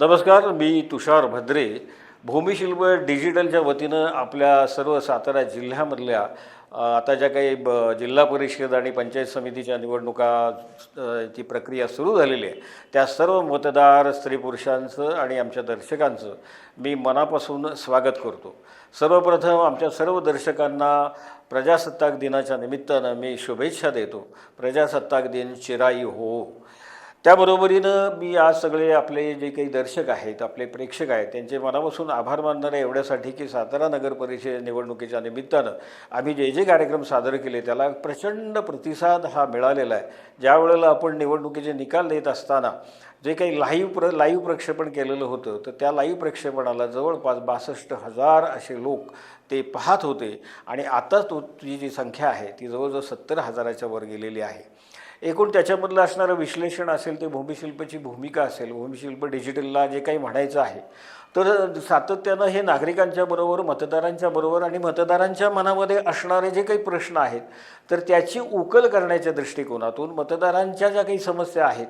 नमस्कार मी तुषार भद्रे. भूमिशिल्प डिजिटलच्या वतीनं आपल्या सर्व सातारा जिल्ह्यामधल्या आता ज्या काही ब जिल्हा परिषद आणि पंचायत समितीच्या निवडणुका ची प्रक्रिया सुरू झालेली आहे त्या सर्व मतदार स्त्री पुरुषांचं आणि आमच्या दर्शकांचं मी मनापासून स्वागत करतो. सर्वप्रथम आमच्या सर्व दर्शकांना प्रजासत्ताक दिनाच्या निमित्तानं मी शुभेच्छा देतो. प्रजासत्ताक दिन चिराई हो. त्याबरोबरीनं मी आज सगळे आपले जे काही दर्शक आहेत आपले प्रेक्षक आहेत त्यांचे मनापासून आभार मानणार आहे एवढ्यासाठी की सातारा नगर परिषद निवडणुकीच्या निमित्तानं आम्ही जे जे कार्यक्रम सादर केले त्याला प्रचंड प्रतिसाद हा मिळालेला आहे. ज्या वेळेला आपण निवडणुकीचे निकाल देत असताना जे काही लाईव्ह प्र लाईव्ह प्रक्षेपण केलेलं होतं तर त्या लाईव्ह प्रक्षेपणाला जवळपास बासष्ट हजार असे लोक ते पाहत होते आणि आता तो ती जी संख्या आहे ती जवळजवळ सत्तर हजाराच्या वर गेलेली आहे. एकूण त्याच्यामधलं असणारं विश्लेषण असेल ते भूमिशिल्पची भूमिका असेल भूमिशिल्प डिजिटलला जे काही म्हणायचं आहे तर सातत्यानं हे नागरिकांच्या बरोबर मतदारांच्या बरोबर आणि मतदारांच्या मनामध्ये असणारे जे काही प्रश्न आहेत तर त्याची उकल करण्याच्या दृष्टिकोनातून मतदारांच्या ज्या काही समस्या आहेत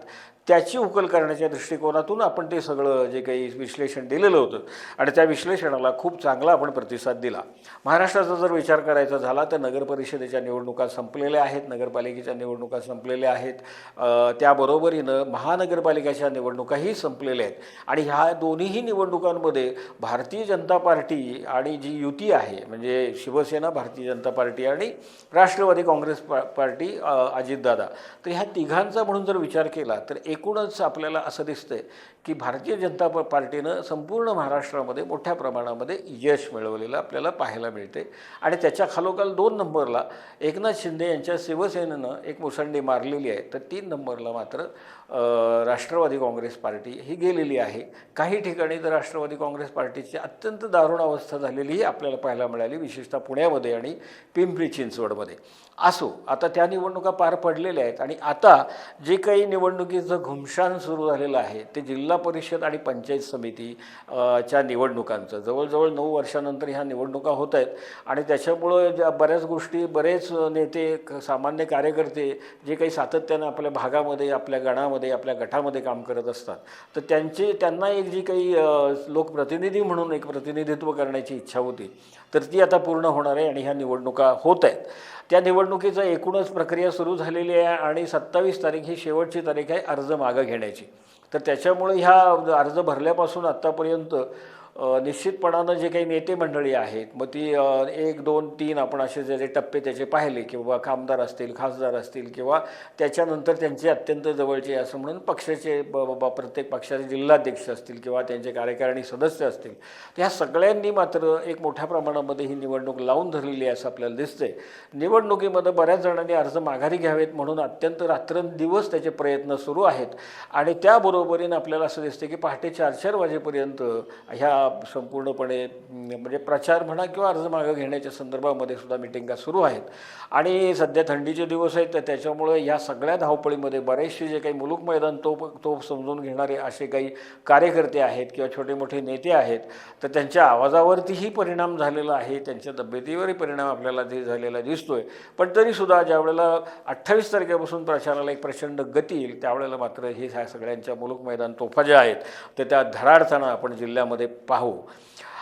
त्याची उकल करण्याच्या दृष्टिकोनातून आपण ते सगळं जे काही विश्लेषण दिलेलं होतं आणि त्या विश्लेषणाला खूप चांगला आपण प्रतिसाद दिला. महाराष्ट्राचा जर विचार करायचा झाला तर नगर परिषदेच्या निवडणुका संपलेल्या आहेत नगरपालिकेच्या निवडणुका संपलेल्या आहेत. त्याबरोबरीनं महानगरपालिकेच्या निवडणुकाही संपलेल्या आहेत. आणि ह्या दोन्हीही निवडणुका निवडणुकांमध्ये भारतीय जनता पार्टी आणि जी युती आहे म्हणजे शिवसेना भारतीय जनता पार्टी आणि राष्ट्रवादी काँग्रेस पा पार्टी अजितदादा तर ह्या तिघांचा म्हणून जर विचार केला तर एकूणच आपल्याला असं दिसतंय की भारतीय जनता प- पार्टीनं संपूर्ण महाराष्ट्रामध्ये मोठ्या प्रमाणामध्ये यश मिळवलेलं आपल्याला पाहायला मिळते आणि त्याच्या खालोखाल दोन नंबरला एकनाथ शिंदे यांच्या शिवसेनेनं एक मुसंडी मारलेली आहे तर तीन नंबरला मात्र राष्ट्रवादी काँग्रेस पार्टी ही गेलेली आहे. काही ठिकाणी तर राष्ट्रवादी काँग्रेस पार्टीची अत्यंत दारुण अवस्था झालेलीही आपल्याला पाहायला मिळाली विशेषतः पुण्यामध्ये आणि पिंपरी चिंचवडमध्ये. असो आता त्या निवडणुका पार पडलेल्या आहेत आणि आता जे काही निवडणुकीचं घुमशान सुरू झालेलं आहे ते जिल्हा परिषद आणि पंचायत समिती च्या निवडणुकांचं. जवळजवळ नऊ वर्षानंतर ह्या निवडणुका होत आहेत आणि त्याच्यामुळं ज्या बऱ्याच गोष्टी बरेच नेते क- सामान्य कार्यकर्ते जे काही सातत्यानं आपल्या भागामध्ये आपल्या गणामध्ये आपल्या गटामध्ये काम करत असतात. तर त्यांचे त्यांना एक जी काही लोकप्रतिनिधी म्हणून एक प्रतिनिधित्व करण्याची इच्छा होती. तर ती आता पूर्ण होणार आहे आणि ह्या निवडणुका होत आहेत त्या निवडणुकीचं एकूणच प्रक्रिया सुरू झालेली आहे आणि सत्तावीस तारीख ही शेवटची तारीख आहे अर्ज मागं घेण्याची. तर त्याच्यामुळे ह्या अर्ज भरल्यापासून आत्तापर्यंत निश्चितपणानं जे काही नेते मंडळी आहेत मग ती एक दोन तीन आपण असे जे जे टप्पे त्याचे पाहिले किंवा कामदार असतील खासदार असतील किंवा त्याच्यानंतर त्यांचे अत्यंत जवळचे असं म्हणून पक्षाचे ब प्रत्येक पक्षाचे जिल्हाध्यक्ष असतील किंवा त्यांचे कार्यकारिणी सदस्य असतील तर ह्या सगळ्यांनी मात्र एक मोठ्या प्रमाणामध्ये ही निवडणूक लावून धरलेली आहे असं आपल्याला दिसते निवडणुकीमध्ये बऱ्याच जणांनी अर्ज माघारी घ्यावेत म्हणून अत्यंत रात्रंदिवस त्याचे प्रयत्न सुरू आहेत आणि त्याबरोबरीनं आपल्याला असं दिसतं की पहाटे चार चार वाजेपर्यंत ह्या संपूर्णपणे म्हणजे प्रचार म्हणा किंवा अर्ज मागं घेण्याच्या संदर्भामध्ये सुद्धा मिटिंगा सुरू आहेत. आणि सध्या थंडीचे दिवस आहेत तर त्याच्यामुळे ह्या सगळ्या धावपळीमध्ये बरेचसे जे काही मुलूक मैदान तो तो समजून घेणारे असे काही कार्यकर्ते आहेत किंवा छोटे मोठे नेते आहेत तर त्यांच्या आवाजावरतीही परिणाम झालेला आहे त्यांच्या तब्येतीवरही परिणाम आपल्याला ते झालेला दिसतोय. पण तरीसुद्धा ज्या वेळेला अठ्ठावीस तारखेपासून प्रचाराला एक प्रचंड गती येईल त्यावेळेला मात्र हे ह्या सगळ्यांच्या मुलूक मैदान तोफा ज्या आहेत तर त्या धडाडताना आपण जिल्ह्यामध्ये पाहू.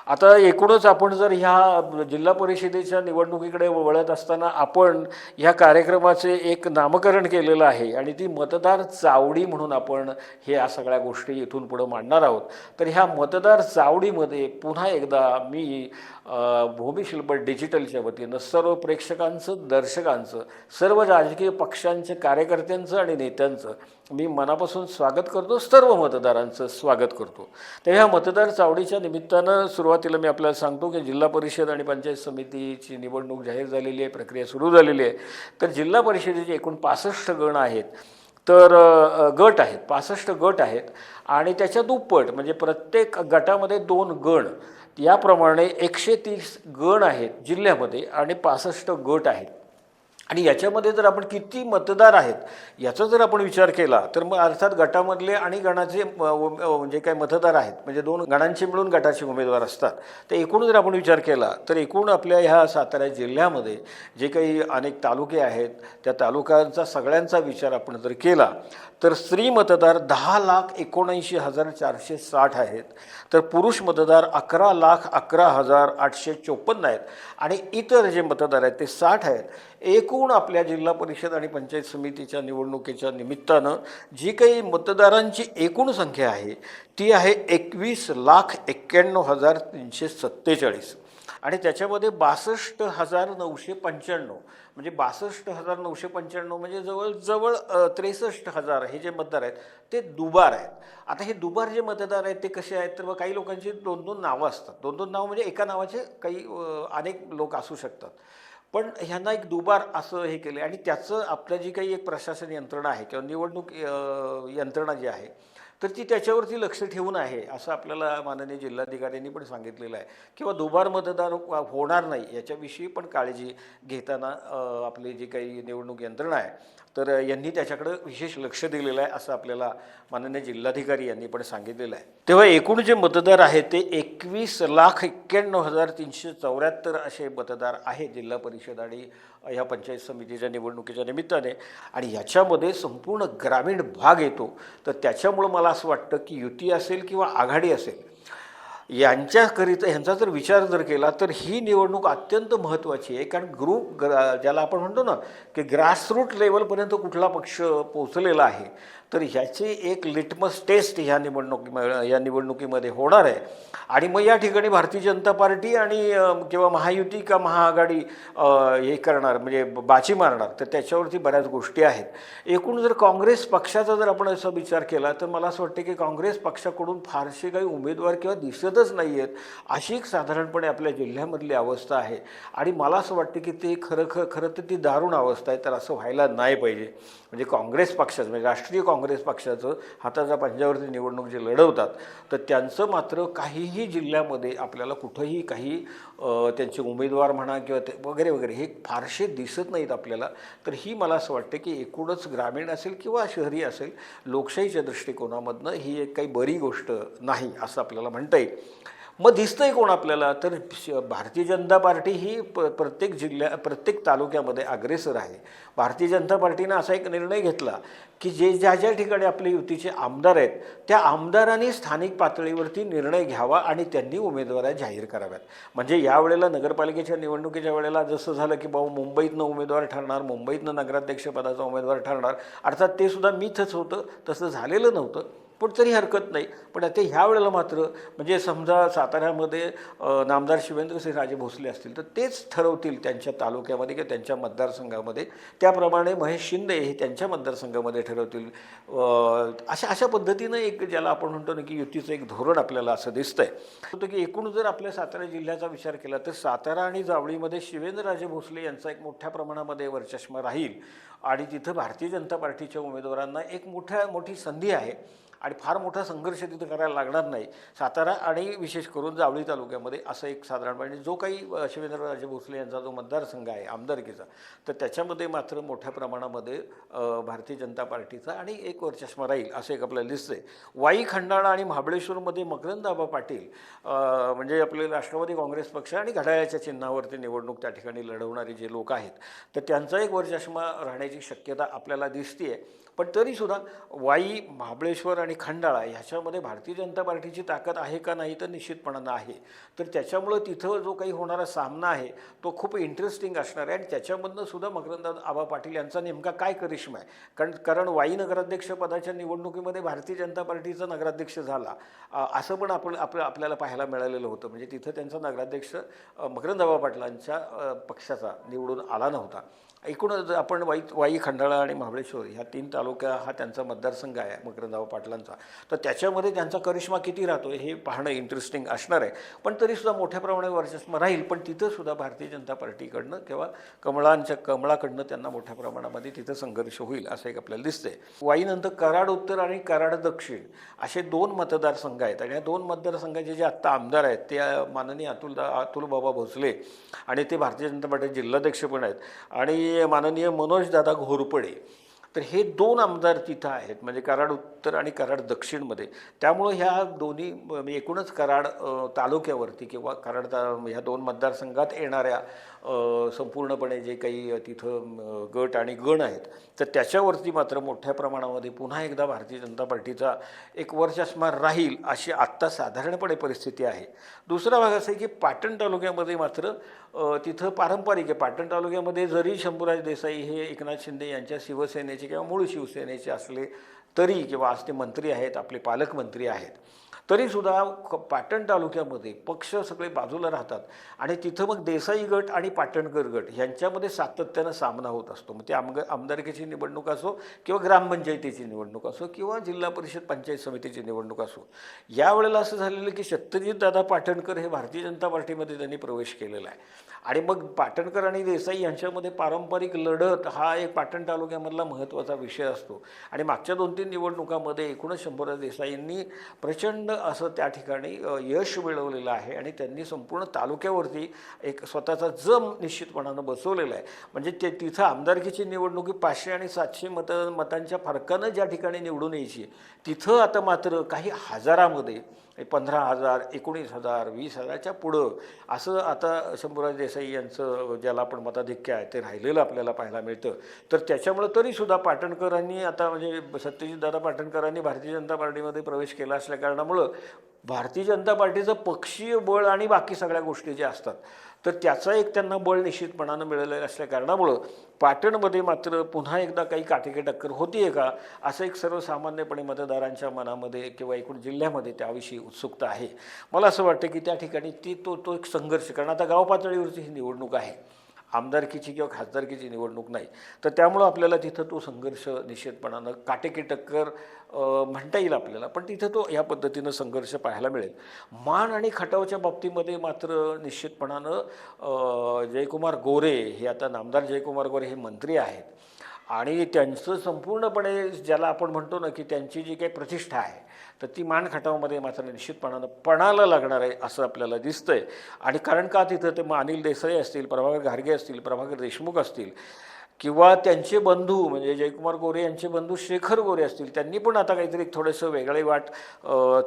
आता एकूणच आपण जर ह्या जिल्हा परिषदेच्या निवडणुकीकडे वळत असताना आपण ह्या कार्यक्रमाचे एक नामकरण केलेलं आहे आणि ती मतदार चावडी म्हणून आपण हे या सगळ्या गोष्टी इथून पुढं मांडणार आहोत. तर ह्या मतदार चावडीमध्ये पुन्हा एकदा मी भूमिशिल्प डिजिटलच्या वतीनं सर्व प्रेक्षकांचं दर्शकांचं सर्व राजकीय पक्षांच्या कार्यकर्त्यांचं आणि नेत्यांचं मी मनापासून स्वागत करतो. सर्व मतदारांचं स्वागत करतो. तर ह्या मतदार चावडीच्या निमित्तानं सुरुवातीला मी आपल्याला सांगतो की जिल्हा परिषद आणि पंचायत समितीची निवडणूक जाहीर झालेली आहे प्रक्रिया सुरू झालेली आहे. तर जिल्हा परिषदेचे एकूण पासष्ट गण आहेत. तर गट आहेत पासष्ट गट आहेत. आणि त्याच्या दुप्पट म्हणजे प्रत्येक गटामध्ये दोन गण. याप्रमाणे एकशे तीस गण आहेत जिल्ह्यामध्ये आणि पासष्ट गट आहेत. आणि याच्यामध्ये जर आपण किती मतदार आहेत याचा जर आपण विचार केला तर मग अर्थात गटामधले आणि गणाचे म- जे म्हणजे काही मतदार आहेत म्हणजे दोन गणांचे मिळून गटाचे उमेदवार असतात. तर एकूण जर आपण विचार केला तर एकूण आपल्या ह्या सातारा जिल्ह्यामध्ये जे काही अनेक तालुके आहेत त्या तालुक्यांचा सगळ्यांचा विचार आपण जर केला तर स्त्री मतदार दहा लाख एकोणऐंशी हजार चारशे साठ आहेत तर पुरुष मतदार अकरा लाख अकरा हजार आठशे चोपन्न आहेत आणि इतर जे मतदार आहेत ते साठ आहेत. एकूण आपल्या जिल्हा परिषद आणि पंचायत समितीच्या निवडणुकीच्या निमित्तानं जी काही मतदारांची एकूण संख्या आहे ती आहे एकवीस लाख एक्क्याण्णव हजार तीनशे सत्तेचाळीस. आणि त्याच्यामध्ये बासष्ट हजार नऊशे पंच्याण्णव म्हणजे बासष्ट हजार नऊशे पंच्याण्णव म्हणजे जवळजवळ त्रेसष्ट हजार हे जे मतदार आहेत ते दुबार आहेत. आता हे दुबार जे मतदार आहेत ते कसे आहेत? तर मग काही लोकांची दोन दोन नावं असतात. दोन दोन नावं म्हणजे एका नावाचे काही अनेक लोक असू शकतात. पण ह्यांना एक दुबार असं हे केलं आणि त्याचं आपलं जी काही एक प्रशासन यंत्रणा आहे किंवा निवडणूक यंत्रणा जी आहे तर ती त्याच्यावरती लक्ष ठेवून आहे असं आपल्याला माननीय जिल्हाधिकाऱ्यांनी पण सांगितलेलं आहे. किंवा दुबार मतदान होणार नाही याच्याविषयी पण काळजी घेताना आपली जी काही निवडणूक यंत्रणा आहे तर यांनी त्याच्याकडं विशेष लक्ष दिलेलं आहे असं आपल्याला माननीय जिल्हाधिकारी यांनी पण सांगितलेलं आहे. तेव्हा एकूण जे मतदार आहेत ते एकवीस लाख एक्क्याण्णव हजार तीनशे चौऱ्याहत्तर असे मतदार आहेत जिल्हा परिषद आणि ह्या पंचायत समितीच्या निवडणुकीच्या निमित्ताने. आणि याच्यामध्ये संपूर्ण ग्रामीण भाग येतो. तर त्याच्यामुळं मला असं वाटतं की युती असेल किंवा आघाडी असेल यांच्याकरिता ह्यांचा जर विचार जर केला तर ही निवडणूक अत्यंत महत्त्वाची आहे. कारण ग्रुप ग्रा ज्याला आपण म्हणतो ना की ग्रासरूट लेवलपर्यंत कुठला पक्ष पोचलेला आहे. तर ह्याची एक लिटमस टेस्ट ह्या निवडणुकी या निवडणुकीमध्ये होणार आहे. आणि मग या ठिकाणी भारतीय जनता पार्टी आणि किंवा महायुती का महाआघाडी हे करणार म्हणजे बाची मारणार तर त्याच्यावरती बऱ्याच गोष्टी आहेत. एकूण जर काँग्रेस पक्षाचा जर आपण असा विचार केला तर मला असं वाटतं की काँग्रेस पक्षाकडून फारसे काही उमेदवार किंवा दिसतच नाही आहेत अशी एक साधारणपणे आपल्या जिल्ह्यामधली अवस्था आहे. आणि मला असं वाटतं की ते खरं खरं खरं तर ती दारुण अवस्था आहे तर असं व्हायला नाही पाहिजे. म्हणजे काँग्रेस पक्षाचं म्हणजे राष्ट्रीय काँग्रेस काँग्रेस पक्षाचं हाताच्या पंजावरती निवडणूक जे लढवतात तर त्यांचं मात्र काहीही जिल्ह्यामध्ये आपल्याला कुठंही काही त्यांचे उमेदवार म्हणा किंवा ते वगैरे वगैरे हे फारसे दिसत नाहीत आपल्याला. तर ही मला असं वाटतं की एकूणच ग्रामीण असेल किंवा शहरी असेल लोकशाहीच्या दृष्टिकोनामधनं ही एक काही बरी गोष्ट नाही असं आपल्याला म्हणता येईल. मग दिसतंय कोण आपल्याला? तर श- भारतीय जनता पार्टी ही प प्रत्येक जिल्ह्या प्रत्येक तालुक्यामध्ये अग्रेसर आहे. भारतीय जनता पार्टीनं असा एक निर्णय घेतला की जे ज्या ज्या ठिकाणी आपले युतीचे आमदार आहेत त्या आमदारांनी स्थानिक पातळीवरती निर्णय घ्यावा आणि त्यांनी उमेदवाऱ्या जाहीर कराव्यात. म्हणजे यावेळेला नगरपालिकेच्या निवडणुकीच्या वेळेला जसं झालं की बाबा मुंबईतनं उमेदवार ठरणार मुंबईतनं नगराध्यक्षपदाचा उमेदवार ठरणार अर्थात ते सुद्धा मीथच होतं तसं झालेलं नव्हतं. पण तरी हरकत नाही. पण आता ह्या वेळेला मात्र म्हणजे समजा साताऱ्यामध्ये नामदार शिवेंद्रसिंह राजे भोसले असतील तर तेच ठरवतील त्यांच्या तालुक्यामध्ये किंवा त्यांच्या मतदारसंघामध्ये. त्याप्रमाणे महेश शिंदे हे त्यांच्या मतदारसंघामध्ये ठरवतील. अशा अशा पद्धतीनं एक ज्याला आपण म्हणतो ना की युतीचं एक धोरण आपल्याला असं दिसतंय. होतं की एकूण जर आपल्या सातारा जिल्ह्याचा विचार केला तर सातारा आणि जावळीमध्ये शिवेंद्रराजे भोसले यांचा एक मोठ्या प्रमाणामध्ये वर्चष्मा राहील. आणि तिथं भारतीय जनता पार्टीच्या उमेदवारांना एक मोठ्या मोठी संधी आहे. आणि फार मोठा संघर्ष तिथं करायला लागणार नाही. सातारा आणि विशेष करून जावळी तालुक्यामध्ये असं एक साधारणपणे म्हणजे जो काही शिवेंद्रराजे भोसले यांचा जो मतदारसंघ आहे आमदारकीचा तर त्याच्यामध्ये मात्र मोठ्या प्रमाणामध्ये भारतीय जनता पार्टीचा आणि एक वरचष्मा राहील असं एक आपल्याला दिसतंय. वाई खंडाळा आणि महाबळेश्वरमध्ये मकरंदाबा पाटील म्हणजे आपले राष्ट्रवादी काँग्रेस पक्ष आणि घड्याळ्याच्या चिन्हावरती निवडणूक त्या ठिकाणी लढवणारे जे लोक आहेत तर त्यांचा एक वर्चष्मा राहण्याची शक्यता आपल्याला दिसते पण तरीसुद्धा वाई महाबळेश्वर आणि खंडाळा ह्याच्यामध्ये भारतीय जनता पार्टीची ताकद आहे का नाही तर निश्चितपणानं आहे. तर त्याच्यामुळं तिथं जो काही होणारा सामना आहे तो खूप इंटरेस्टिंग असणार आहे. आणि त्याच्यामधनं सुद्धा मकरंद आबा पाटील यांचा नेमका काय करिश्मा आहे? कारण कारण वाई नगराध्यक्षपदाच्या निवडणुकीमध्ये भारतीय जनता पार्टीचा नगराध्यक्ष झाला. असं पण आपण आपलं आपल्याला पाहायला मिळालेलं होतं. म्हणजे तिथं त्यांचा नगराध्यक्ष मकरंद आबा पाटलांच्या पक्षाचा निवडून आला नव्हता. एकूणच आपण वाई वाई खंडाळा आणि महाबळेश्वर ह्या तीन तालुका हा त्यांचा मतदारसंघ आहे मकरंदाव पाटलांचा. तर त्याच्यामध्ये त्यांचा करिश्मा किती राहतो हे पाहणं इंटरेस्टिंग असणार आहे. पण तरीसुद्धा मोठ्या प्रमाणात वर्चस्व राहील पण तिथंसुद्धा भारतीय जनता पार्टीकडनं किंवा कमळांच्या कमळाकडनं त्यांना मोठ्या प्रमाणामध्ये तिथं संघर्ष होईल असं एक आपल्याला दिसतंय. वाईनंतर कराड उत्तर आणि कराड दक्षिण असे दोन मतदारसंघ आहेत. आणि या दोन मतदारसंघाचे जे आत्ता आमदार आहेत ते माननीय अतुल अतुलबाबा भोसले आणि ते भारतीय जनता पार्टीचे जिल्हाध्यक्ष पण आहेत. आणि माननीय मनोजदादा घोरपडे. तर हे दोन आमदार तिथं आहेत म्हणजे कराड उत्तर आणि कराड दक्षिणमध्ये. त्यामुळं ह्या दोन्ही म्हणजे एकूणच कराड तालुक्यावरती किंवा कराड ता ह्या दोन मतदारसंघात येणाऱ्या संपूर्णपणे जे काही तिथं गट आणि गण आहेत तर त्याच्यावरती मात्र मोठ्या प्रमाणामध्ये पुन्हा एकदा भारतीय जनता पार्टीचा एक वर्षस्मार राहील अशी आत्ता साधारणपणे परिस्थिती आहे. दुसरा भाग असा आहे की पाटण तालुक्यामध्ये मात्र तिथं पारंपरिक आहे. पाटण तालुक्यामध्ये जरी शंभूराज देसाई हे एकनाथ शिंदे यांच्या शिवसेनेचे किंवा मूळ शिवसेनेचे असले तरी किंवा आज ते मंत्री आहेत आपले पालकमंत्री आहेत तरीसुद्धा ख पाटण तालुक्यामध्ये पक्ष सगळे बाजूला राहतात. आणि तिथं मग देसाई गट आणि पाटणकर गट ह्यांच्यामध्ये सातत्यानं सामना होत असतो. मग ते आमग आमदारकीची निवडणूक असो किंवा ग्रामपंचायतीची निवडणूक असो किंवा जिल्हा परिषद पंचायत समितीची निवडणूक असो. यावेळेला असं झालेलं की सत्यजित दादा पाटणकर हे भारतीय जनता पार्टीमध्ये त्यांनी प्रवेश केलेला आहे. आणि मग पाटणकर आणि देसाई यांच्यामध्ये पारंपरिक लढत हा एक पाटण तालुक्यामधला महत्त्वाचा विषय असतो. आणि मागच्या दोन तीन निवडणुकामध्ये एकूणच शंभूराज देसाईंनी प्रचंड असं त्या ठिकाणी यश मिळवलेलं आहे आणि त्यांनी संपूर्ण तालुक्यावरती एक स्वतःचा जम निश्चितपणानं बसवलेला आहे. म्हणजे ते तिथं आमदारकीची निवडणुकी पाचशे आणि सातशे मत मतांच्या फरकानं ज्या ठिकाणी निवडून यायची तिथं आता मात्र काही हजारामध्ये पंधरा हजार एकोणीस हजार वीस हजारच्या पुढं. असं आता शंभूराज देसाई यांचं ज्याला आपण मताधिक्य आहे ते राहिलेलं आपल्याला पाहायला मिळतं. तर त्याच्यामुळं तरीसुद्धा पाटणकरांनी आता म्हणजे सत्यजितदादा पाटणकरांनी भारतीय जनता पार्टीमध्ये प्रवेश केला असल्या कारणामुळं भारतीय जनता पार्टीचं पक्षीय बळ आणि बाकी सगळ्या गोष्टी ज्या असतात तर त्याचा एक त्यांना बळ निश्चितपणानं मिळालेलं असल्या कारणामुळं पाटणमध्ये मात्र पुन्हा एकदा काही काटेकी टक्कर होतीये का? असं एक सर्वसामान्यपणे मतदारांच्या मनामध्ये किंवा एकूण जिल्ह्यामध्ये त्याविषयी उत्सुकता आहे. मला असं वाटतं की त्या ठिकाणी ती तो तो एक संघर्ष कारण आता गाव पातळीवरची ही निवडणूक आहे. आमदारकीची किंवा खासदारकीची निवडणूक नाही. तर त्यामुळं आपल्याला तिथं तो संघर्ष निश्चितपणानं काटेकी टक्कर म्हणता येईल आपल्याला पण तिथं तो ह्या पद्धतीनं संघर्ष पाहायला मिळेल. मान आणि खटावच्या बाबतीमध्ये मात्र निश्चितपणानं जयकुमार गोरे हे आता नामदार जयकुमार गोरे हे मंत्री आहेत. आणि त्यांचं संपूर्णपणे ज्याला आपण म्हणतो ना की त्यांची जी काही प्रतिष्ठा आहे तर ती मान खटावमध्ये मात्र निश्चितपणानं पणाला लागणार आहे असं आपल्याला दिसतंय. आणि कारण का तिथं ते मग अनिल देसाई असतील प्रभाकर घारगे असतील प्रभाकर देशमुख असतील किंवा त्यांचे बंधू म्हणजे जयकुमार गोरे यांचे बंधू शेखर गोरे असतील त्यांनी पण आता काहीतरी थोडंसं वेगळे वाट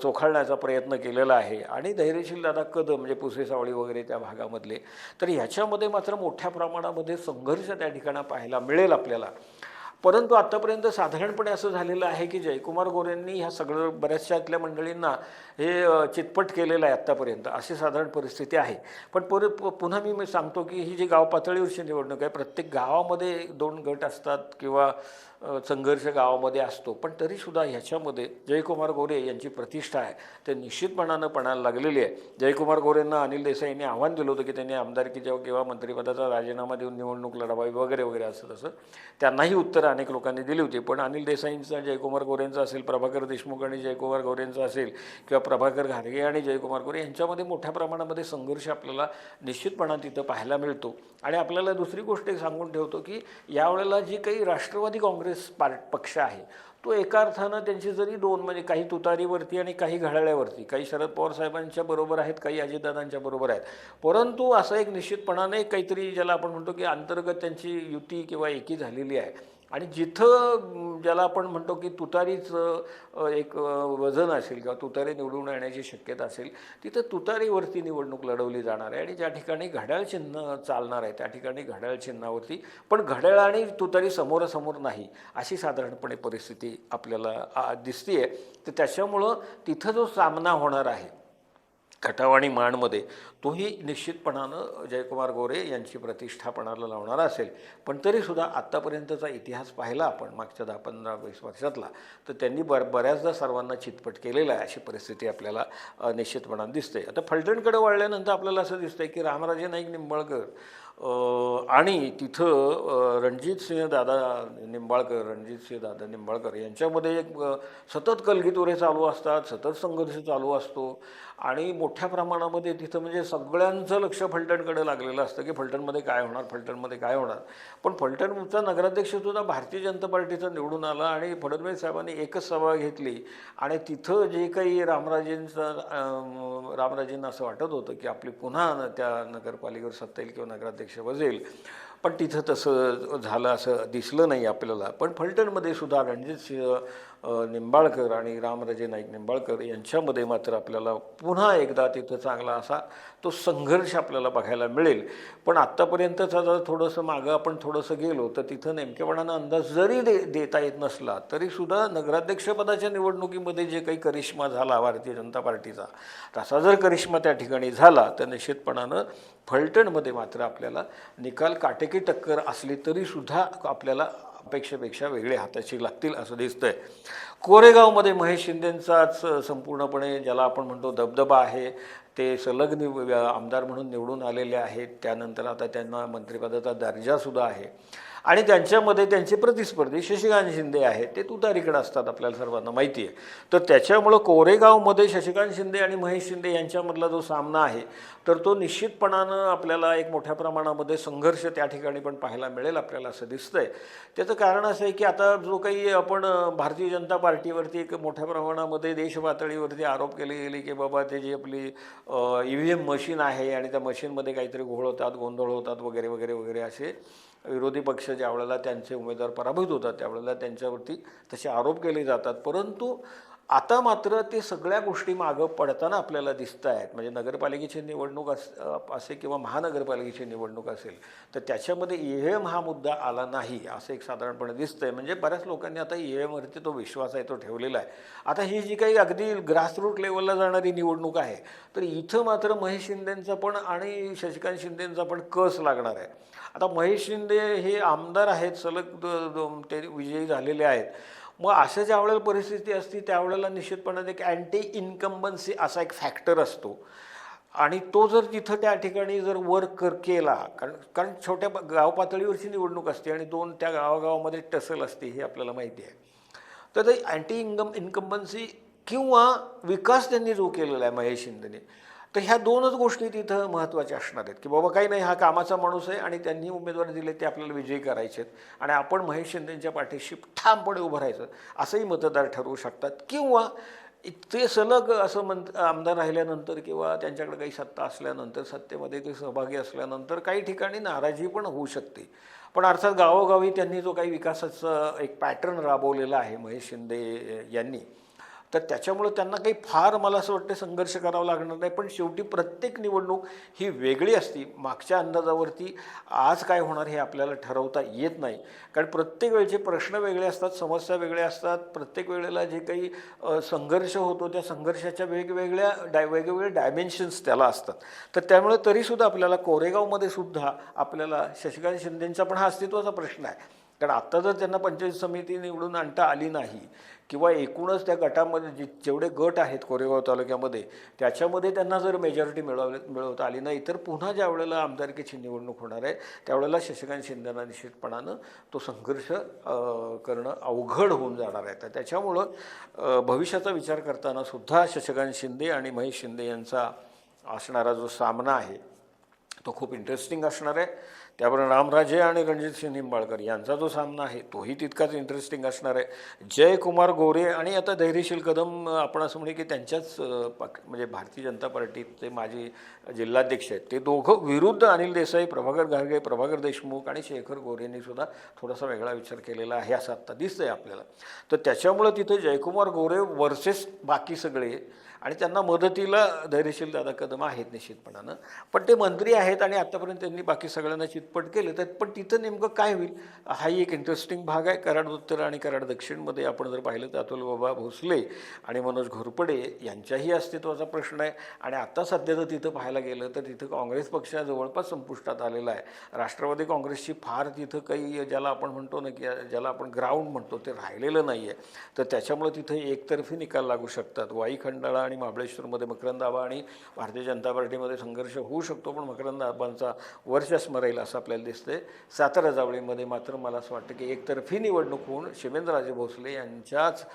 चोखाळण्याचा प्रयत्न केलेला आहे. आणि धैर्यशील दादा कदम म्हणजे पुसे सावळी वगैरे त्या भागामधले तर ह्याच्यामध्ये मात्र मोठ्या प्रमाणामध्ये संघर्ष त्या ठिकाणी पाहायला मिळेल आपल्याला. परंतु आत्तापर्यंत साधारणपणे असं झालेलं आहे की जयकुमार गोरेंनी ह्या सगळं बऱ्याचशातल्या मंडळींना हे चितपट केलेलं आहे आत्तापर्यंत अशी साधारण परिस्थिती आहे. पण पर प- पुन्हा मी मी सांगतो की ही जी गाव पातळीवरची निवडणूक आहे प्रत्येक गावामध्ये दोन गट असतात किंवा संघर्ष गावामध्ये असतो. पण तरीसुद्धा ह्याच्यामध्ये जयकुमार गोरे यांची प्रतिष्ठा आहे. ते निश्चितपणानं पणाला लागलेली आहे. जयकुमार गोरेंना अनिल देसाई यांनी आव्हान दिलं होतं की त्यांनी आमदारकीच्या किंवा मंत्रिपदाचा राजीनामा देऊन निवडणूक लढवावी वगैरे वगैरे असं तसं त्यांनाही उत्तरं अनेक लोकांनी दिली होती. पण अनिल देसाईंचा जयकुमार गोरेंचा असेल प्रभाकर देशमुख आणि जयकुमार गोरेंचा असेल किंवा प्रभाकर घारगे आणि जयकुमार गोरे यांच्यामध्ये मोठ्या प्रमाणामध्ये संघर्ष आपल्याला निश्चितपणानं तिथं पाहायला मिळतो. आणि आपल्याला दुसरी गोष्ट एक सांगून ठेवतो की यावेळेला जी काही राष्ट्रवादी काँग्रेस पार्ट पक्ष आहे. तो एका अर्थानं त्यांची जरी दोन म्हणजे काही तुतारीवरती आणि काही घड्याळ्यावरती काही शरद पवार साहेबांच्या बरोबर आहेत काही अजितदादांच्या बरोबर आहेत. परंतु असं एक निश्चितपणाने काहीतरी ज्याला आपण म्हणतो की अंतर्गत त्यांची युती किंवा एकी झालेली आहे. आणि जिथं ज्याला आपण म्हणतो की तुतारीचं एक वजन असेल किंवा तुतारी निवडून येण्याची शक्यता असेल तिथं तुतारीवरती निवडणूक लढवली जाणार आहे आणि ज्या ठिकाणी घड्याळ चिन्ह चालणार आहे त्या ठिकाणी घड्याळ चिन्हावरती पण घड्याळ आणि तुतारी समोरासमोर नाही अशी साधारणपणे परिस्थिती आपल्याला दिसते आहे तर त्याच्यामुळं तिथं जो सामना होणार आहे खटाव आणि माणमध्ये तोही निश्चितपणानं जयकुमार गोरे यांची प्रतिष्ठापणाला लावणारा असेल. पण तरीसुद्धा आत्तापर्यंतचा इतिहास पाहिला आपण मागच्या दहा पंधरा वीस वर्षातला तर त्यांनी बर बऱ्याचदा सर्वांना चितपट केलेला आहे अशी परिस्थिती आपल्याला निश्चितपणानं दिसते. आता फलटणकडे वळल्यानंतर आपल्याला असं दिसतंय की रामराजे नाईक निंबाळकर आणि तिथं अं, रणजितसिंह दादा निंबाळकर रणजितसिंह दादा निंबाळकर यांच्यामध्ये एक सतत कलगीतुरे चालू असतात सतत संघर्ष चालू असतो. आणि मोठ्या प्रमाणामध्ये तिथं म्हणजे सगळ्यांचं लक्ष फलटणकडे लागलेलं असतं की फलटणमध्ये काय होणार फलटणमध्ये काय होणार. पण फलटणचा नगराध्यक्ष सुद्धा भारतीय जनता पार्टीचा निवडून आला आणि फडणवीस साहेबांनी एकच सभा घेतली. आणि तिथं जे काही रामराजेंचं रामराजेंना असं वाटत होतं की आपली पुन्हा त्या नगरपालिकेवर सत्ता येईल किंवा नगराध्यक्ष बसेल पण तिथं तसं झालं असं दिसलं नाही आपल्याला. पण फलटणमध्ये सुद्धा रणजित सिंह निंबाळकर आणि रामराजे नाईक निंबाळकर यांच्यामध्ये मात्र आपल्याला पुन्हा एकदा तिथं चांगला असा तो संघर्ष आपल्याला बघायला मिळेल. पण आत्तापर्यंतचा जर थोडंसं मागं आपण थोडंसं गेलो तर तिथं नेमकेपणानं अंदाज जरी दे देता येत नसला तरीसुद्धा नगराध्यक्षपदाच्या निवडणुकीमध्ये जे काही करिश्मा झाला भारतीय जनता पार्टीचा तसा जर करिश्मा त्या ठिकाणी झाला तर निश्चितपणानं फलटणमध्ये मात्र आपल्याला निकाल काटेकी टक्कर असली तरीसुद्धा आपल्याला अपेक्षेपेक्षा वेगळे हाताशी लागतील असं दिसतंय. कोरेगावमध्ये महेश शिंदेंचाच संपूर्णपणे ज्याला आपण म्हणतो दबदबा आहे ते संलग्न आमदार म्हणून निवडून आलेले आहेत. त्यानंतर आता त्यांना मंत्रिपदाचा दर्जासुद्धा आहे. आणि त्यांच्यामध्ये त्यांचे प्रतिस्पर्धी शशिकांत शिंदे आहेत ते तुतारीकडे असतात आपल्याला सर्वांना माहिती आहे. तर त्याच्यामुळं कोरेगावमध्ये शशिकांत शिंदे आणि महेश शिंदे यांच्यामधला जो सामना आहे तर तो निश्चितपणानं आपल्याला एक मोठ्या प्रमाणामध्ये संघर्ष त्या ठिकाणी पण पाहायला मिळेल आपल्याला असं दिसतंय. त्याचं कारण असं आहे की आता जो काही आपण भारतीय जनता पार्टीवरती एक मोठ्या प्रमाणामध्ये देशपातळीवरती आरोप केले गेले की बाबा ते जी आपली ई व्ही एम मशीन आहे आणि त्या मशीनमध्ये काहीतरी घोळ होतात गोंधळ होतात वगैरे वगैरे वगैरे असे विरोधी पक्ष ज्या वेळेला त्यांचे उमेदवार पराभूत होतात त्यावेळेला त्यांच्यावरती तसे आरोप केले जातात. परंतु आता मात्र ते सगळ्या गोष्टी मागं पडताना आपल्याला दिसत आहेत. म्हणजे नगरपालिकेची निवडणूक अस असे किंवा महानगरपालिकेची निवडणूक असेल तर त्याच्यामध्ये ई एम हा मुद्दा आला नाही असं एक साधारणपणे दिसतं आहे म्हणजे बऱ्याच लोकांनी आता ई एमवरती तो विश्वास आहे तो ठेवलेला आहे. आता ही जी काही अगदी ग्रासरूट लेवलला जाणारी निवडणूक आहे तर इथं मात्र महेश शिंदेंचा पण आणि शशिकांत शिंदेंचा पण कस लागणार आहे? आता महेश शिंदे हे आमदार आहेत सलग द- ते विजयी झालेले आहेत. मग असं ज्या वेळेला परिस्थिती असते त्यावेळेला निश्चितपणाने एक अँटी इन्कम्बन्सी असा एक फॅक्टर असतो. आणि तो जर तिथं त्या ठिकाणी जर वर्क कर केला कारण कारण छोट्या गाव पातळीवरची निवडणूक असते आणि दोन त्या गावागावामध्ये टसल असते हे आपल्याला माहिती आहे. तर ते अँटी इन्कम इन्कम्बन्सी किंवा विकास त्यांनी जो केलेला आहे महेश शिंदेने तर ह्या दोनच गोष्टी तिथं महत्त्वाच्या असणार आहेत की बाबा काही नाही हा कामाचा माणूस आहे आणि त्यांनी उमेदवार दिले ते आपल्याला विजयी करायचे आहेत. आणि आपण महेश शिंदेच्या पाठीशी ठामपणे उभं राहायचं असंही मतदार ठरवू शकतात. किंवा ते सलग असं म्हण आमदार राहिल्यानंतर किंवा त्यांच्याकडे काही सत्ता असल्यानंतर सत्तेमध्ये ते सहभागी असल्यानंतर काही ठिकाणी नाराजी पण होऊ शकते. पण अर्थात गावोगावी त्यांनी जो काही विकासाचा एक पॅटर्न राबवलेला आहे महेश शिंदे यांनी तर त्याच्यामुळं त्यांना काही फार मला असं वाटतं संघर्ष करावा लागणार नाही. पण शेवटी प्रत्येक निवडणूक ही वेगळी असती. मागच्या अंदाजावरती आज काय होणार हे आपल्याला ठरवता येत नाही. कारण प्रत्येक वेळेचे प्रश्न वेगळे असतात समस्या वेगळ्या असतात. प्रत्येक वेळेला जे काही संघर्ष होतो त्या संघर्षाच्या वेगवेगळ्या डाय वेगवेगळे डायमेन्शन्स त्याला असतात. तर त्यामुळे तरीसुद्धा आपल्याला कोरेगावमध्ये सुद्धा आपल्याला शशिकांत शिंदेंचा पण हा अस्तित्वाचा प्रश्न आहे. कारण आत्ता जर त्यांना पंचायत समिती निवडून आणता आली नाही किंवा एकूणच त्या गटामध्ये जे जेवढे गट आहेत कोरेगाव तालुक्यामध्ये त्याच्यामध्ये त्यांना जर मेजॉरिटी मिळवले मिळवता आली नाही तर पुन्हा ज्या वेळेला आमदारकीची निवडणूक होणार आहे त्यावेळेला शशिकांत शिंदेना निश्चितपणानं तो संघर्ष करणं अवघड होऊन जाणार आहे. तर त्याच्यामुळं भविष्याचा विचार करताना सुद्धा शशिकांत शिंदे आणि महेश शिंदे यांचा असणारा जो सामना आहे तो खूप इंटरेस्टिंग असणार आहे. त्यामुळे रामराजे आणि रणजित सिंह निंबाळकर यांचा जो सामना आहे तोही तितकाच इंटरेस्टिंग असणार आहे. जयकुमार गोरे आणि आता धैर्यशील कदम आपण असं म्हणे की त्यांच्याच अं, म्हणजे भारतीय जनता पार्टीचे माजी जिल्हाध्यक्ष आहेत. ते दोघं विरुद्ध अनिल देसाई प्रभाकर घारगे प्रभाकर देशमुख आणि शेखर गोरेंनी सुद्धा थोडासा वेगळा विचार केलेला आहे असं आत्ता दिसतं आहे आपल्याला. तर त्याच्यामुळं तिथे जयकुमार गोरे वर्सेस बाकी सगळे आणि त्यांना मदतीला धैर्यशील दादा कदम आहेत निश्चितपणानं. पण ते मंत्री आहेत आणि आत्तापर्यंत त्यांनी बाकी सगळ्यांना चितपट केलं तर पण तिथं नेमकं काय होईल? हाही एक इंटरेस्टिंग भाग आहे. कराड उत्तर आणि कराड दक्षिणमध्ये आपण जर पाहिलं तर अतुल बाबा भोसले आणि मनोज घोरपडे यांच्याही अस्तित्वाचा प्रश्न आहे. आणि आत्ता सध्या जर तिथं पाहायला गेलं तर तिथं काँग्रेस पक्ष जवळपास संपुष्टात आलेला आहे. राष्ट्रवादी काँग्रेसची फार तिथं काही ज्याला आपण म्हणतो ना की ज्याला आपण ग्राउंड म्हणतो ते राहिलेलं नाही आहे तर त्याच्यामुळे तिथं एकतर्फी निकाल लागू शकतात. वाई खंडाळा आणि आणि महाबळेश्वरमध्ये मकरंदाबा आणि भारतीय जनता पार्टीमध्ये संघर्ष होऊ शकतो पण मकरंदाबांचा वर्चस्व राहील असं आपल्याला दिसते सातारा जावळीमध्ये मात्र मला असं वाटतं की एकतर्फी निवडणूक होऊन शिवेंद्रराजे भोसले यांच्याच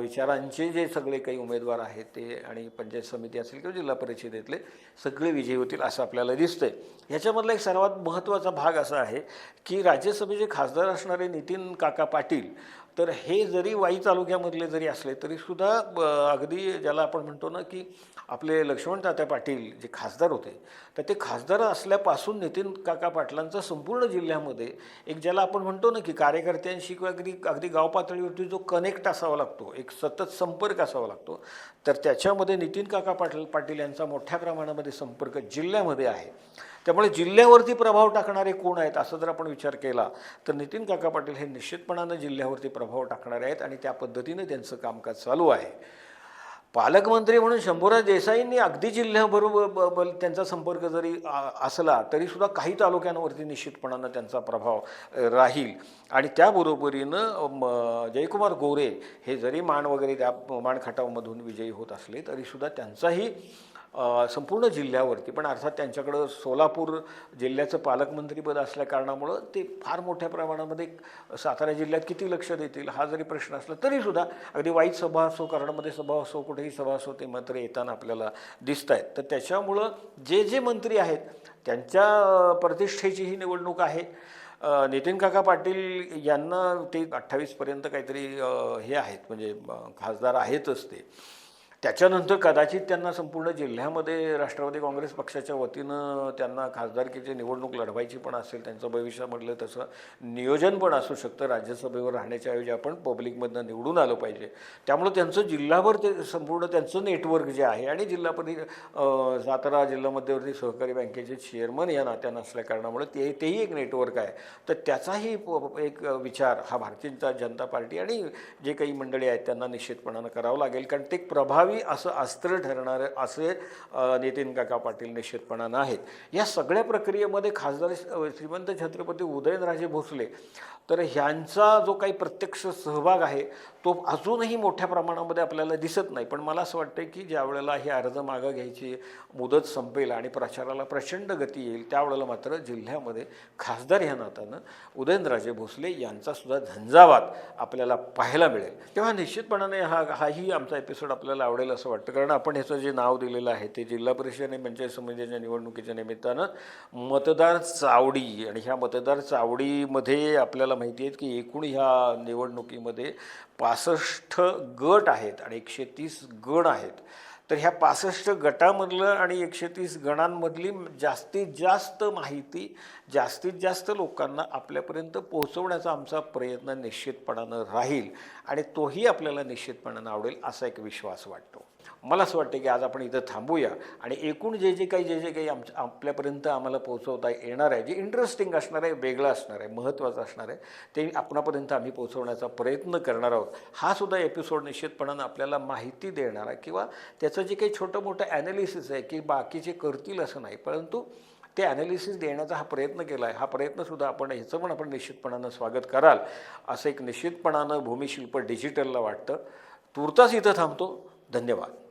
विचारांचे जे सगळे काही उमेदवार आहेत ते आणि पंचायत समिती असेल किंवा जिल्हा परिषदेतले सगळे विजयी होतील असं आपल्याला दिसतंय. ह्याच्यामधला एक सर्वात महत्त्वाचा भाग असा आहे की राज्यसभेचे खासदार असणारे नितीन काका पाटील तर हे जरी वाई तालुक्यामधले जरी असले तरीसुद्धा अगदी ज्याला आपण म्हणतो ना की आपले लक्ष्मण तात्या पाटील जे खासदार होते तर ते खासदार असल्यापासून नितीन काका पाटलांचा संपूर्ण जिल्ह्यामध्ये एक ज्याला आपण म्हणतो ना की कार्यकर्त्यांशी किंवा अगदी अगदी गाव पातळीवरती जो कनेक्ट असावा लागतो एक सतत संपर्क असावा लागतो तर त्याच्यामध्ये नितीन काका पाटील पाटील यांचा मोठ्या प्रमाणामध्ये संपर्क जिल्ह्यामध्ये आहे. त्यामुळे जिल्ह्यावरती प्रभाव टाकणारे कोण आहेत असं जर आपण विचार केला तर नितीन काका पाटील हे निश्चितपणानं जिल्ह्यावरती प्रभाव टाकणारे आहेत आणि त्या पद्धतीनं त्यांचं कामकाज चालू आहे. पालकमंत्री म्हणून शंभूराज देसाईंनी अगदी जिल्ह्याबरोबर ब- त्यांचा संपर्क जरी असला तरीसुद्धा काही तालुक्यांवरती निश्चितपणानं त्यांचा प्रभाव राहील. आणि त्याबरोबरीनं म, जयकुमार गोरे हे जरी मान वगैरे त्या मान खटावमधून विजयी होत असले तरीसुद्धा त्यांचाही संपूर्ण जिल्ह्यावरती पण अर्थात त्यांच्याकडं सोलापूर जिल्ह्याचं पालकमंत्रीपद असल्या कारणामुळं ते फार मोठ्या प्रमाणामध्ये सातारा जिल्ह्यात किती लक्ष देतील हा जरी प्रश्न असला तरीसुद्धा अगदी वाईट सभा असो कारणामध्ये सभा असो कुठेही सभा असो ते मात्र येताना आपल्याला दिसत आहेत तर त्याच्यामुळं जे जे मंत्री आहेत त्यांच्या प्रतिष्ठेची ही निवडणूक आहे. नितीन काका पाटील यांना ते अठ्ठावीसपर्यंत काहीतरी हे आहेत म्हणजे खासदार आहेतच ते. त्याच्यानंतर कदाचित त्यांना संपूर्ण जिल्ह्यामध्ये राष्ट्रवादी काँग्रेस पक्षाच्या वतीनं त्यांना खासदारकीची निवडणूक लढवायची पण असेल त्यांचं भविष्यामधलं तसं नियोजन पण असू शकतं. राज्यसभेवर राहण्याच्या ऐवजी आपण पब्लिकमधनं निवडून आलं पाहिजे. त्यामुळं त्यांचं जिल्हाभर ते संपूर्ण त्यांचं नेटवर्क जे आहे आणि जिल्हा सातारा जिल्हा मध्यवर्ती सहकारी बँकेचे चेअरमन या नात्यानं असल्या कारणामुळे ते तेही एक नेटवर्क आहे. तर त्याचाही एक विचार हा भारतीय जनता पार्टी आणि जे काही मंडळी आहेत त्यांना निश्चितपणानं करावं लागेल. कारण ते प्रभावी करावी असं अस्त्र ठरणारे असे नितीन काका पाटील निश्चितपणानं आहेत या सगळ्या प्रक्रियेमध्ये खासदार श्रीमंत छत्रपती उदयनराजे भोसले तर ह्यांचा जो काही प्रत्यक्ष सहभाग आहे तो अजूनही मोठ्या प्रमाणामध्ये आपल्याला दिसत नाही. पण मला असं वाटतं की ज्या वेळेला हे अर्ज मागं घ्यायची मुदत संपेल आणि प्रचाराला प्रचंड गती येईल त्यावेळेला मात्र जिल्ह्यामध्ये खासदार ह्या नात्यानं उदयनराजे भोसले यांचासुद्धा झंझावात आपल्याला पाहायला मिळेल. तेव्हा निश्चितपणाने हा हाही आमचा एपिसोड आपल्याला आवडेल असं वाटतं. कारण आपण ह्याचं जे नाव दिलेलं आहे ते जिल्हा परिषद आणि पंचायत समितीच्या निवडणुकीच्या निमित्तानं मतदार चावडी आणि ह्या मतदार चावडीमध्ये आपल्याला माहिती आहेत की एकूण ह्या निवडणुकीमध्ये पाच पासष्ट गट आहेत आणि एकशे तीस गण आहेत. तर ह्या पासष्ट गटामधलं आणि एकशे तीस गणांमधली जास्तीत जास्त माहिती जास्तीत जास्त लोकांना आपल्यापर्यंत पोहोचवण्याचा आमचा प्रयत्न निश्चितपणानं राहील आणि तोही आपल्याला निश्चितपणानं आवडेल असा एक विश्वास वाटतो. मला असं वाटतं की आज आपण इथं थांबूया. आणि एकूण जे जे काही जे जे काही आमच्या आपल्यापर्यंत आम्हाला पोहोचवता येणार आहे जे इंटरेस्टिंग असणार आहे वेगळं असणार आहे महत्त्वाचं असणार आहे ते आपणापर्यंत आम्ही पोहोचवण्याचा प्रयत्न करणार आहोत. हा सुद्धा एपिसोड निश्चितपणानं आपल्याला माहिती देणार आहे किंवा त्याचं जे काही छोटं मोठं ॲनालिसिस आहे की बाकीचे करतील असं नाही परंतु ते ॲनालिसिस देण्याचा हा प्रयत्न केला आहे. हा प्रयत्नसुद्धा आपण ह्याचं पण आपण निश्चितपणानं स्वागत कराल. असं एक निश्चितपणानं भूमिशिल्प डिजिटलला वाटतं. तुर्तास इथं थांबतो. धन्यवाद.